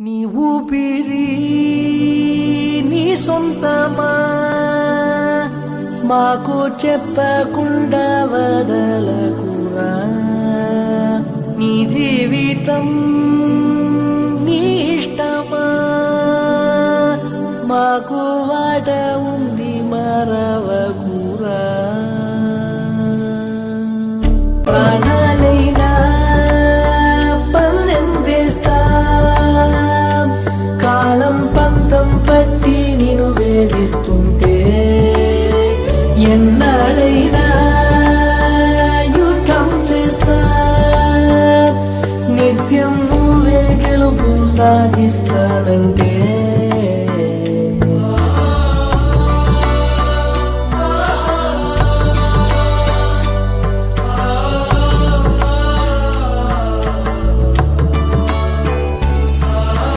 నీ ఊపిరి నీ సొంతమా? మాకు చెప్పకుండా వదలకురా. నీ జీవితం నీ ఇష్టమా? మాకు వాట ఉంది మరవకురా. ప్రాణ నేను వేధిస్తుంటే ఎన్నాళ్ళైనా యుద్ధం చేస్తా. నిత్యం నువ్వే గెలుపు సాధిస్తానంటే